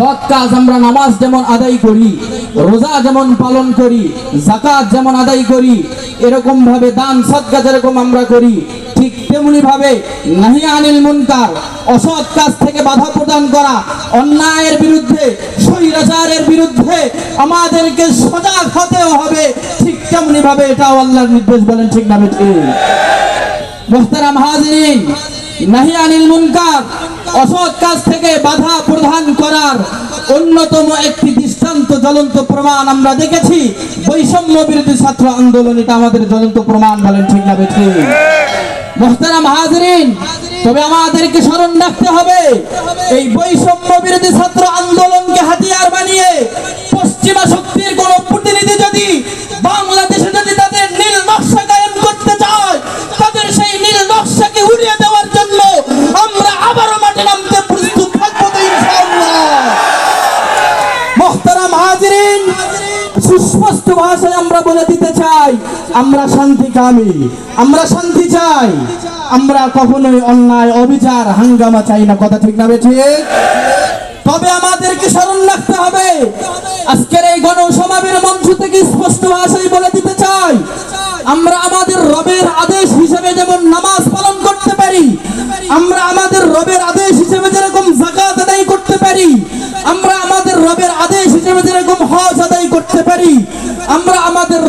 সৎ কাজ আমরা নামাজ যেমন আদায় করি, রোজা যেমন পালন করি জাকাত যেমন আদায় করি, এরকম ভাবে দান সৎকা যেরকম আমরা করি, ঠিক তেমনি ভাবে নাহি আনিল মুনকার, অসৎ কাজ থেকে বাধা প্রদান করা, অন্যায়ের বিরুদ্ধে, স্বৈরাচারের বিরুদ্ধে আমাদেরকে সজাগ হতেও হবে, ঠিক তেমনি ভাবে এটাও আল্লাহর নির্দেশ বলেন ঠিক ভাবে ঠিক মোহতারাম হাজরিন নাহি আনিল মুনকার, অসৎ কাজ থেকে বাধা প্রদান করার অন্যতম একটি দৃষ্টান্ত জ্বলন্ত প্রমাণ আমরা দেখেছি। বৈষম্য বিরোধী ছাত্র আন্দোলন, এটা আমাদের জ্বলন্ত প্রমাণ বলেন ঠিক না ঠিক মোহতারাম হাজরিন, তবে আমাদেরকে স্মরণ রাখতে হবে, এই বৈষম্য বিরোধী ছাত্র আন্দোলনকে হাতিয়ার বানিয়ে পশ্চিমা শক্তির কোন প্রতিনিধি যদি ভাষায় আমরা বলে দিতে চাই, আমরা শান্তিকামী আমরা শান্তি চাই। আমরা কখনোই অন্যায়, অবিচার, হাঙ্গামা চাই না, কথা ঠিক না বে ঠিক? তবে আমাদেরকে স্মরণ রাখতে হবে, আজকের এই গণসমাবের মঞ্চ থেকে স্পষ্ট ভাষায় বলে দিতে চাই, আমরা আমাদের রবের আদেশ হিসেবে যেমন নামাজ পালন করতে পারি, আমরা আমাদের রবের আদেশ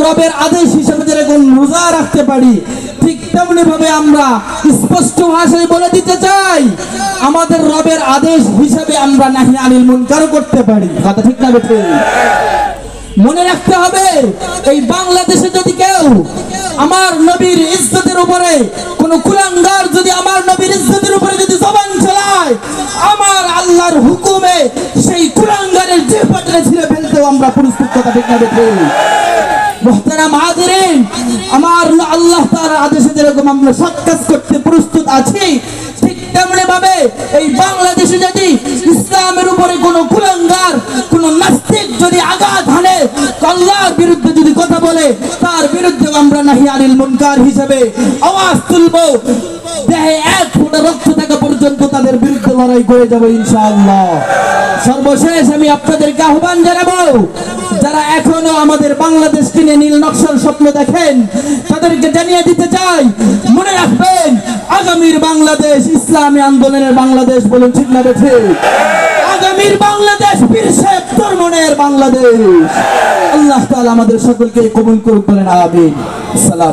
রবের আদেশ হিসেবে যেরকম রোজা রাখতে পারি, ঠিক তেমনি ভাবে আমরা স্পষ্ট ভাষায় বলে দিতে চাই, আমাদের রবের আদেশ হিসেবে আমরা নাহি আনিল মুনকারও করতে পারি। কথা ঠিক না বেঠে? মনে রাখতে হবে, এই বাংলাদেশে যদি কেউ আমার নবীর ইজ্জতের উপরে কোন কুলাঙ্গার যদি আমার নবীর ইজ্জতের উপরে যদি জবান চালায়, আমার আল্লাহর হুকুমে সেই কুলাঙ্গারের যে পাটনে ছিঁড়ে ফেলতেও আমরা প্রস্তুত, কথা ঠিক না বেঠে? মোহতারাম আমার আল্লাহ তার আদেশে যেরকম আমরা করতে প্রস্তুত আছি বাংলাদেশে যদি ইসলামের উপরে কোন যদি বিরুদ্ধে যদি কথা বলে, তার বিরুদ্ধে আমরা নাহি আনিল মুনকার হিসেবে আওয়াজ তুলবো। দেহে লড়াই করে যাব ইনশাআল্লাহ। সর্বশেষ আমি আপনাদেরকে আহ্বান জানাব, যারা এখনও আমাদের বাংলাদেশকে নিয়ে নীল নকশার স্বপ্ন দেখেন, তাদেরকে জানিয়ে দিতে চাই, মনে রাখবেন, আগামীর বাংলাদেশ ইসলামী আন্দোলনের বাংলাদেশ বলুন ঠিক না বেঠে? আগামীর বাংলাদেশ বীর শেখ তরমনের বাংলাদেশ। আল্লাহ তাআলা আমাদের সকলকে কবুল করুক বলেন, আমিন। সালাম